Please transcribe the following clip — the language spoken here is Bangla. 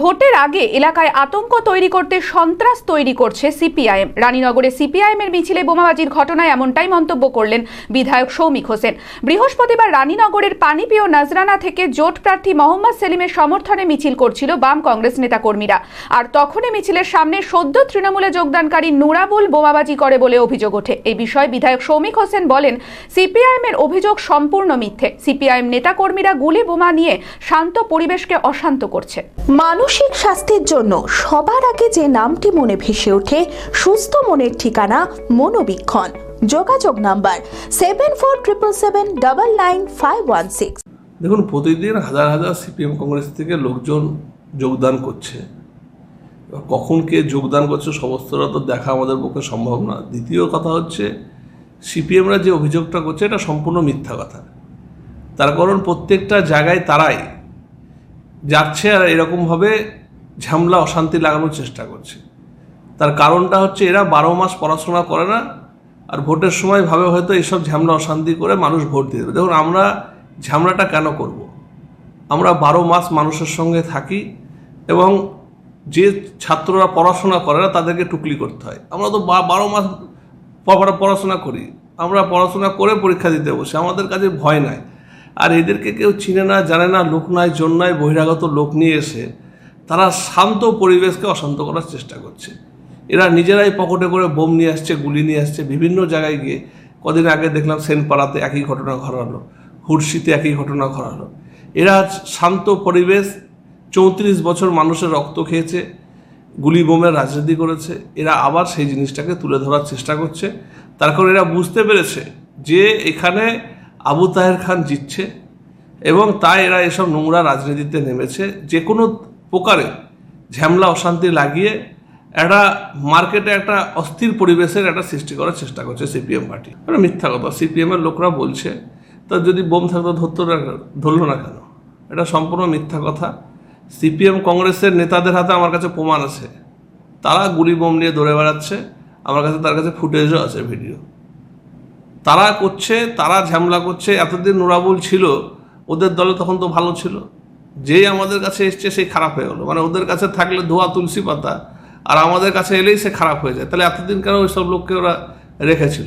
ভোটের আগে এলাকায় আতঙ্ক তৈরি করতে সন্ত্রাস তৈরি করছে সিপিআইএম। রানীনগরে সিপিআইএম এর মিছিলে বোমাবাজির ঘটনায় এমনটাই মন্তব্য করলেন বিধায়ক সৌমিক হোসেন। বৃহস্পতিবার রানীনগরের পানিপিও নাজরানা থেকে জোট প্রার্থী মোহাম্মদ সেলিমের সমর্থনে মিছিল করছিল বাম কংগ্রেস নেতাকর্মীরা। আর তখনই মিছিলের সামনে সদ্য তৃণমূলে যোগদানকারী নুরাবুল বোমাবাজি করে বলে অভিযোগ ওঠে। এই বিষয়ে বিধায়ক সৌমিক হোসেন বলেন সিপিআইএম এর অভিযোগ সম্পূর্ণ মিথ্যে। সিপিআইএম নেতাকর্মীরা গুলি বোমা নিয়ে শান্ত পরিবেশকে অশান্ত করছে। মানসিক স্বাস্থ্যের জন্য সবার আগে যে নামটি মনে ভেসে ওঠে, সুস্থ মনের ঠিকানা মনোবীক্ষণ। যোগাযোগ number seven four triple seven double nine five one six দেখুন, প্রতিদিন হাজার হাজার সিপিএম কংগ্রেস থেকে লোকজন যোগদান করছে। কখন কে যোগদান করছে সমস্তটা তো দেখা আমাদের পক্ষে সম্ভব না। দ্বিতীয় কথা হচ্ছে, সিপিএমরা যে অভিযোগটা করছে, এটা সম্পূর্ণ মিথ্যা কথা। তার কারণ প্রত্যেকটা জায়গায় তারাই যাচ্ছে আর এরকমভাবে ঝামলা, অশান্তি লাগানোর চেষ্টা করছে। তার কারণটা হচ্ছে এরা বারো মাস পড়াশোনা করে না আর ভোটের সময় ভাবে হয়তো এসব ঝামলা, অশান্তি করে মানুষ ভোট দিয়ে দেবে। দেখুন, আমরা ঝামলাটা কেন করব। আমরা বারো মাস মানুষের সঙ্গে থাকি এবং যে ছাত্ররা পড়াশোনা করে না, তাদেরকে টুকলি করতে হয়। আমরা তো বারো মাস পড়াশোনা করি। আমরা পড়াশোনা করে পরীক্ষা দিতে বসে। আমাদের কাছে ভয় নাই। আর এদেরকে কেউ চিনে না, জানে না, লোক নাই, জন নাই, বহিরাগত লোক নিয়ে এসে তারা শান্ত পরিবেশকে অশান্ত করার চেষ্টা করছে। এরা নিজেরাই পকেটে করে বোম নিয়ে আসছে, গুলি নিয়ে আসছে, বিভিন্ন জায়গায় গিয়ে কদিন আগে দেখলাম সেনপাড়াতে একই ঘটনা ঘটালো, হুড়শিতে একই ঘটনা ঘটালো। এরা শান্ত পরিবেশ, চৌত্রিশ বছর মানুষের রক্ত খেয়েছে, গুলি বোমের রাজনীতি করেছে, এরা আবার সেই জিনিসটাকে তুলে ধরার চেষ্টা করছে। তার কারণ এরা বুঝতে পেরেছে যে এখানে আবু তাহের খান জিতছে এবং তাই এরা এসব নোংরা রাজনীতিতে নেমেছে। যে কোনো প্রকারে ঝামলা, অশান্তি লাগিয়ে একটা মার্কেটে একটা অস্থির পরিবেশের একটা সৃষ্টি করার চেষ্টা করছে সিপিএম পার্টি। এটা মিথ্যা কথা। সিপিএমের লোকরা বলছে, তা যদি বোম থাকতো, ধরতো না ধরলো না কেন? এটা সম্পূর্ণ মিথ্যা কথা। সিপিএম কংগ্রেসের নেতাদের হাতে আমার কাছে প্রমাণ আছে। তারা গুলি বোম নিয়ে দৌড়ে বেড়াচ্ছে। আমার কাছে তার কাছে ফুটেজও আছে ভিডিও। তারা করছে, তারা ঝামেলা করছে, এতদিন নোরাবুল ছিল, ওদের দলে তখন তো ভালো ছিল। যেই আমাদের কাছে এসছে সেই খারাপ হয়ে গেলো। মানে ওদের কাছে থাকলে ধোয়া তুলসী পাতা, আর আমাদের কাছে এলেই সে খারাপ হয়ে যায়। তাহলে এতদিন কেন ওই সব লোককে ওরা রেখেছিল?